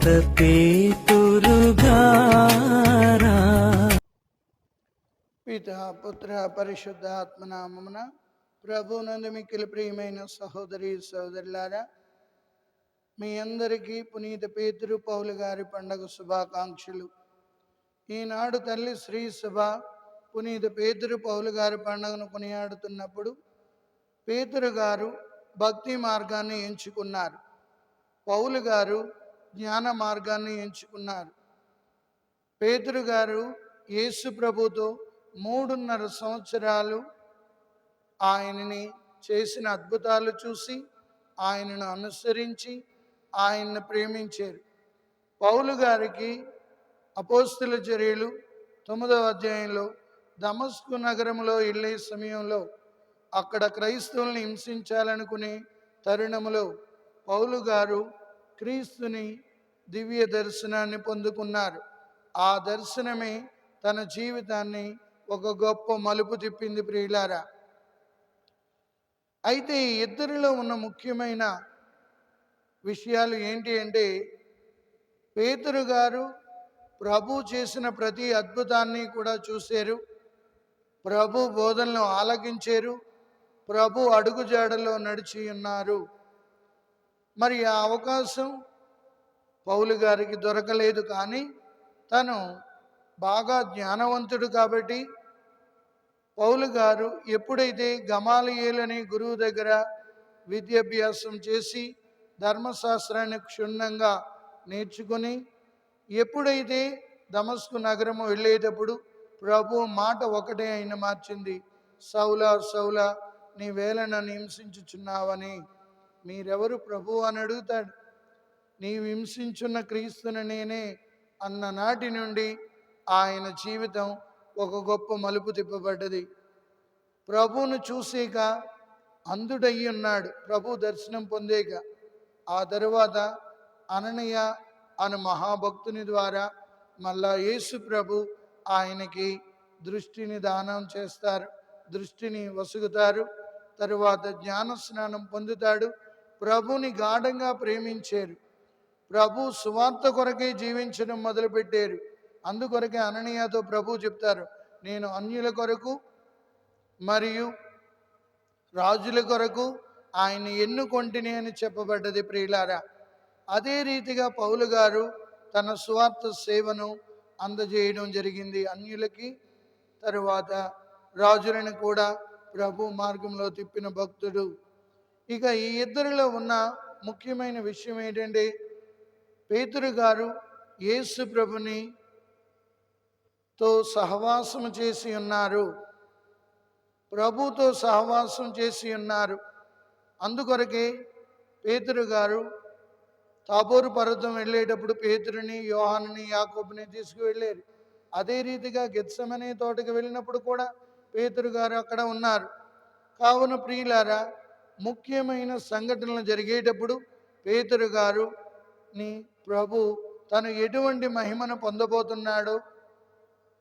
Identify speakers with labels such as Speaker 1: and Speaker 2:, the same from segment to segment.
Speaker 1: పునీత పేతురుగారా
Speaker 2: పిత పుత్ర పరిశుద్ధాత్మనామమున ప్రభునందు మిక్కిలి ప్రియమైన సహోదరి సహోదరులారా మీ అందరికీ పునీత పేతురు పౌలు గారి పండగ శుభాకాంక్షలు. ఈనాడు తల్లి శ్రీ సభ పునీత పేతురు పౌలు గారి పండుగను కొనియాడుతున్నప్పుడు పేతురు గారు భక్తి మార్గాన్ని ఎంచుకున్నారు. పౌలు గారు జ్ఞాన మార్గాన్ని ఎంచుకున్నారు. పేతురు గారు యేసు ప్రభుతో మూడున్నర సంవత్సరాలు ఆయనని చేసిన అద్భుతాలు చూసి ఆయనను అనుసరించి ఆయన్ను ప్రేమించారు. పౌలు గారికి అపోస్తుల చర్యలు తొమ్మిదవ అధ్యాయంలో దమస్కు నగరంలో వెళ్ళే సమయంలో అక్కడ క్రైస్తవుల్ని హింసించాలనుకునే తరుణములో పౌలు గారు క్రీస్తుని దివ్య దర్శనాన్ని పొందుకున్నారు. ఆ దర్శనమే తన జీవితాన్ని ఒక గొప్ప మలుపు తిప్పింది ప్రియులారా. అయితే ఈ ఇద్దరిలో ఉన్న ముఖ్యమైన విషయాలు ఏంటి అంటే పేతురు గారు ప్రభు చేసిన ప్రతి అద్భుతాన్ని కూడా చూశారు. ప్రభు బోధనలు ఆలకించారు. ప్రభు అడుగుజాడలో నడిచి ఉన్నారు. మరి ఆ అవకాశం పౌలు గారికి దొరకలేదు కానీ తను బాగా జ్ఞానవంతుడు కాబట్టి పౌలు గారు ఎప్పుడైతే గమాలియేలని గురువు దగ్గర విద్యాభ్యాసం చేసి ధర్మశాస్త్రాన్ని క్షుణ్ణంగా నేర్చుకుని ఎప్పుడైతే దమస్కు నగరము వెళ్ళేటప్పుడు ప్రభు మాట ఒకటే ఆయన మార్చింది సౌల సౌల నీ వేళ నన్ను హింసించుచున్నావని మీరెవరు ప్రభు అని అడుగుతాడు. నీవు హింసించున్న క్రీస్తుని నేనే అన్న నాటి నుండి ఆయన జీవితం ఒక గొప్ప మలుపు తిప్పబడ్డది. ప్రభువును చూసేక అంధుడయ్యి ఉన్నాడు. ప్రభు దర్శనం పొందేక ఆ తరువాత అననయ అను మహాభక్తుని ద్వారా మళ్ళా యేసు ప్రభు ఆయనకి దృష్టిని దానం చేస్తారు. దృష్టిని వసుగుతారు. తరువాత జ్ఞాన స్నానం పొందుతాడు. ప్రభుని గాఢంగా ప్రేమించారు. ప్రభు సువార్త కొరకే జీవించడం మొదలుపెట్టారు. అందుకొరకే అననీయతో ప్రభు చెప్తారు నేను అన్యుల కొరకు మరియు రాజుల కొరకు ఆయన ఎన్నుకొంటిని అని చెప్పబడ్డది ప్రియులారా. అదే రీతిగా పౌలు గారు తన సువార్త సేవను అందజేయడం జరిగింది. అన్యులకి తరువాత రాజులను కూడా ప్రభు మార్గంలో తిప్పిన భక్తుడు ఇక ఈ ఇద్దరిలో ఉన్న ముఖ్యమైన విషయం ఏంటంటే పేతురు గారు యేసు ప్రభుని తో సహవాసం చేసి ఉన్నారు. ప్రభుతో సహవాసం చేసి ఉన్నారు. అందుకొరకే పేతురు గారు తాబోరు పర్వతం వెళ్ళేటప్పుడు పేతురుని యోహానుని యాకోబుని తీసుకువెళ్ళారు. అదే రీతిగా గెత్సమనే తోటకి వెళ్ళినప్పుడు కూడా పేతురు గారు అక్కడ ఉన్నారు. కావున ప్రియులారా ముఖ్యమైన సంఘటనలు జరిగేటప్పుడు పేతురు గారు ని ప్రభు తను ఎటువంటి మహిమను పొందబోతున్నాడో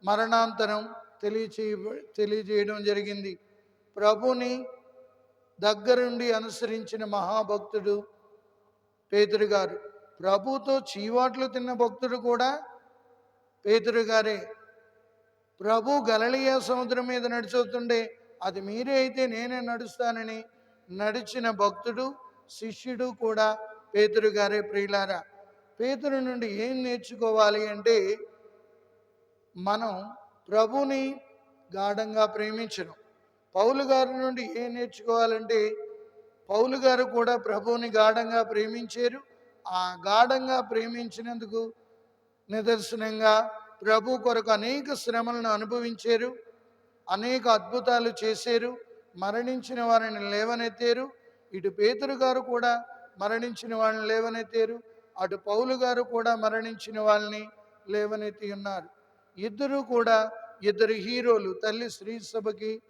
Speaker 2: మరణాంతరం తెలియచేయ తెలియజేయడం జరిగింది. ప్రభుని దగ్గరుండి అనుసరించిన మహాభక్తుడు పేతురు గారు. ప్రభుతో చీవాట్లు తిన్న భక్తుడు కూడా పేతురు గారే. ప్రభు గలలియా సముద్రం మీద నడుచుతుండే అది మీరే అయితే నేనే నడుస్తానని నడిచిన భక్తుడు శిష్యుడు కూడా పేతురు గారే ప్రియులారా. పేతురు నుండి ఏం నేర్చుకోవాలి అంటే మనం ప్రభుని గాఢంగా ప్రేమించడం. పౌలు గారి నుండి ఏం నేర్చుకోవాలంటే పౌలు గారు కూడా ప్రభువుని గాఢంగా ప్రేమించారు. ఆ గాఢంగా ప్రేమించినందుకు నిదర్శనంగా ప్రభు కొరకు అనేక శ్రమలను అనుభవించారు. అనేక అద్భుతాలు చేశారు. మరణించిన వారిని లేవనెత్తారు. ఇటు పేతురు గారు కూడా మరణించిన వాళ్ళని లేవనెత్తారు. అటు పౌలు గారు కూడా మరణించిన వాళ్ళని లేవనెత్తి ఉన్నారు. ఇద్దరు కూడా ఇద్దరు హీరోలు తల్లి శ్రీ సభకి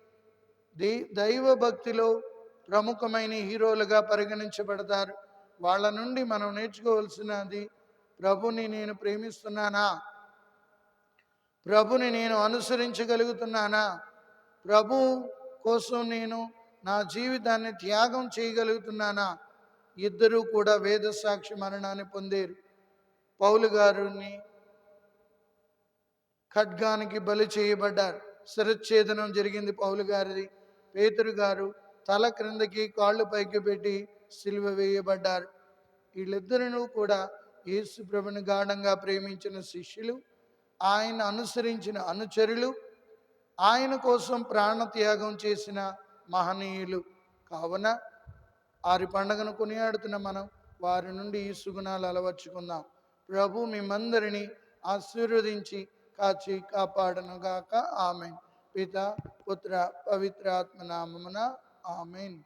Speaker 2: దై దైవ భక్తిలో ప్రముఖమైన హీరోలుగా పరిగణించబడతారు. వాళ్ళ నుండి మనం నేర్చుకోవాల్సినది ప్రభుని నేను ప్రేమిస్తున్నానా? ప్రభుని నేను అనుసరించగలుగుతున్నానా? ప్రభు కోసం నేను నా జీవితాన్ని త్యాగం చేయగలుగుతున్నానా? ఇద్దరూ కూడా వేద సాక్షి మరణాన్ని పొందారు. పౌలు గారిని ఖడ్గానికి బలి చేయబడ్డారు. శిరచ్ఛేదనం జరిగింది పౌలు గారిది. పేతురు గారు తల క్రిందకి కాళ్ళు పైకి పెట్టి సిలువ వేయబడ్డారు. వీళ్ళిద్దరినూ కూడా యేసు ప్రభుని గాఢంగా ప్రేమించిన శిష్యులు ఆయన అనుసరించిన అనుచరులు ఆయన కోసం ప్రాణత్యాగం చేసిన మహనీయులు. కావున వారి పండగను కొనియాడుతున్న మనం వారి నుండి ఈ సుగుణాలు అలవర్చుకుందాం. ప్రభు మిమ్మందరినీ ఆశీర్వదించి కాచి కాపాడనుగాక. ఆమెన్. పిత పుత్ర పవిత్రాత్మ నామమున ఆమెన్.